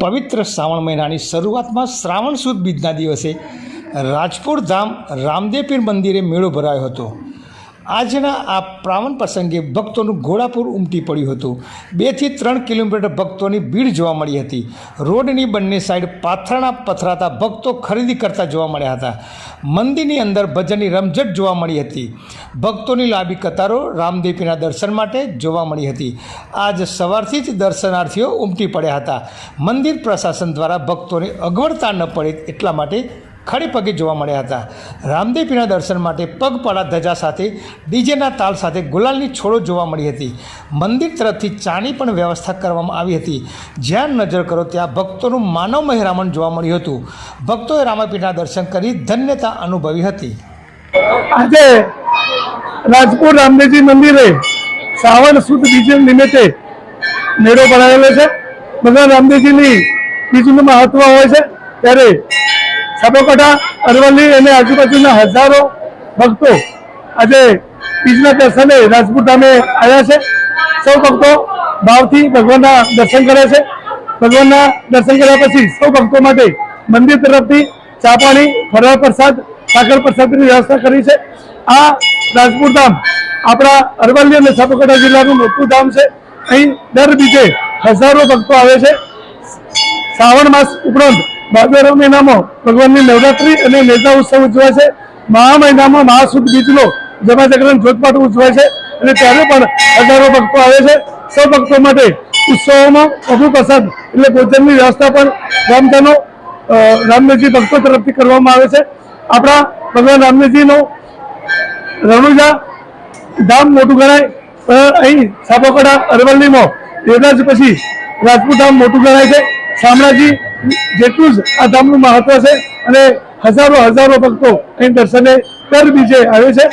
પવિત્ર શ્રાવણ મહિનાની શરૂઆતમાં શ્રાવણ સુદ બીજના દિવસે રાજપુર ધામ રામદેવપીર મંદિરે મેળો ભરાયો હતો. આજના આ પ્રાવણ પ્રસંગે ભક્તોનું ઘોડાપુર ઉમટી પડ્યું હતું. બેથી ત્રણ કિલોમીટર ભક્તોની ભીડ જોવા મળી હતી. રોડની બંને સાઈડ પાથરણા પથરાતા ભક્તો ખરીદી કરતા જોવા મળ્યા હતા. મંદિરની અંદર ભજનની રમઝટ જોવા મળી હતી. ભક્તોની લાંબી કતારો રામદેવીના દર્શન માટે જોવા મળી હતી. આજ સવારથી જ દર્શનાર્થીઓ ઉમટી પડ્યા હતા. મંદિર પ્રશાસન દ્વારા ભક્તોને અગવડતા ન પડે એટલા માટે ખડે પગે જોવા મળ્યા હતા. રામદેવપીરના દર્શન માટે પગપાળા ધજા સાથે, ડીજેના તાલ સાથે ગુલાલની છોડો જોવા મળી હતી. મંદિર તરફથી ચાની પણ વ્યવસ્થા કરવામાં આવી હતી. જ્યાં નજર કરો ત્યાં ભક્તોનું માનવ મહેરામણ જોવા મળ્યું હતું. ભક્તોએ રામાપીઠના દર્શન કરી ધન્યતા અનુભવી હતી. આજે રાજકોટ રામદેવજી મંદિરે શ્રાવણ સુદ બીજ નિમિત્તે મેળો ભરાયેલો છે. બધા રામદેવજીની બીજનું મહત્વ હોય છે. ત્યારે સાબરકાંઠા, અરવલ્લી અને આજુબાજુના હજારો ભક્તો આજે બીજના દર્શને રાજપુર ધામે આવ્યા છે. સૌ ભક્તો ભાવથી ભગવાનના દર્શન કરે છે. ભગવાનના દર્શન કર્યા પછી સૌ ભક્તો માટે મંદિર તરફથી ચા પાણી, ફરવા પ્રસાદ, સાકર પ્રસાદની વ્યવસ્થા કરી છે. આ રાજપુર ધામ આપણા અરવલ્લી અને સાબરકાંઠા જિલ્લાનું મોટું ધામ છે. અહીં દર બીજે હજારો ભક્તો આવે છે. શ્રાવણ માસ ઉપરાંત ભાદરવા મહિનામાં ભગવાનની નવરાત્રી અને નેતા ઉત્સવ ઉજવાય છે. મહા મહિનામાં મહાસુદ બીજનો જમા જગરણ જોતપાટ ઉજવાય છે અને ત્યારે પણ હજારો ભક્તો આવે છે. સૌ ભક્તો માટે ઉત્સવોમાં પ્રભુ પ્રસાદ એટલે ભોજનની વ્યવસ્થા પણ રામજાનો અ, રામદેવજી ભક્તો તરફથી કરવામાં આવે છે. આપણા ભગવાન રામદેવજીનો રણુજા ધામ મોટું ગણાય. અહીં સાપોકડા અરવલ્લીમાં દેવરાજ પછી રાજપૂત ધામ મોટું ગણાય છે. શામળાજી, જેટલું જ આ ધામનું મહત્વ છે અને હજારો હજારો ભક્તો અહીં દર્શને દર બીજે આવે છે.